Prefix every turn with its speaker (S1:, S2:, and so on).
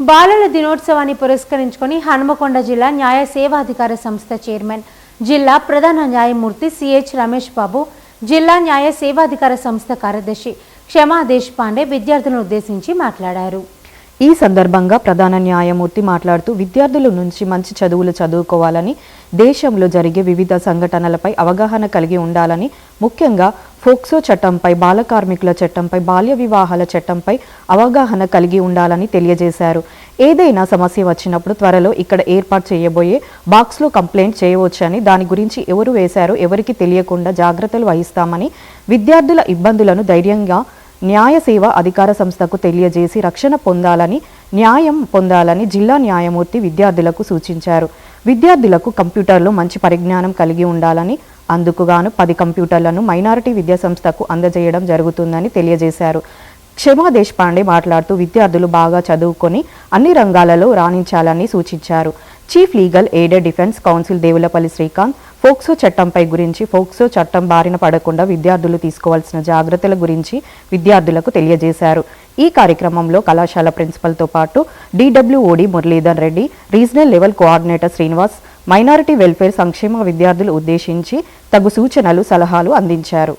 S1: బాలల దినోత్సవాన్ని పురస్కరించుకొని హనుమకొండ జిల్లా న్యాయ సేవాధికార సంస్థ చైర్మన్ జిల్లా ప్రధాన న్యాయమూర్తి సిహెచ్ రమేష్ బాబు జిల్లా న్యాయ సేవాధికార సంస్థ కార్యదర్శి క్షమా దేశ్ పాండే విద్యార్థులను ఉద్దేశించి మాట్లాడారు.
S2: ఈ సందర్భంగా ప్రధాన న్యాయమూర్తి మాట్లాడుతూ విద్యార్థుల నుంచి మంచి చదువులు చదువుకోవాలని దేశంలో జరిగే వివిధ సంఘటనలపై అవగాహన కలిగి ఉండాలని ముఖ్యంగా ఫోక్సో చట్టంపై బాల కార్మికుల చట్టంపై బాల్య వివాహాల చట్టంపై అవగాహన కలిగి ఉండాలని తెలియజేశారు. ఏదైనా సమస్య వచ్చినప్పుడు త్వరలో ఇక్కడ ఏర్పాటు చేయబోయే బాక్స్లో కంప్లైంట్ చేయవచ్చని దాని గురించి ఎవరు వేశారో ఎవరికి తెలియకుండా జాగ్రత్తలు వహిస్తామని విద్యార్థుల ఇబ్బందులను ధైర్యంగా న్యాయ సేవ అధికార సంస్థకు తెలియజేసి రక్షణ పొందాలని న్యాయం పొందాలని జిల్లా న్యాయమూర్తి విద్యార్థులకు సూచించారు. విద్యార్థులకు కంప్యూటర్లో మంచి పరిజ్ఞానం కలిగి ఉండాలని అందుకుగాను పది కంప్యూటర్లను మైనారిటీ విద్యా సంస్థకు అందజేయడం జరుగుతుందని తెలియజేశారు. క్షమా దేశపాండే మాట్లాడుతూ విద్యార్థులు బాగా చదువుకొని అన్ని రంగాలలో రాణించాలని సూచించారు. Chief legal aided defence counsel Devulapalli Srikanth POCSO చట్టంపై గురించి ఫోక్సో చట్టం బారిన పడకుండా విద్యార్థులు తీసుకోవాల్సిన జాగ్రత్తల గురించి విద్యార్థులకు తెలియజేశారు. ఈ కార్యక్రమంలో కళాశాల ప్రిన్సిపల్తో పాటు DWOD Muralidhar Reddy regional level coordinator Srinivas minority welfare సంక్షేమ విద్యార్థులు ఉద్దేశించి తగు సూచనలు సలహాలు అందించారు.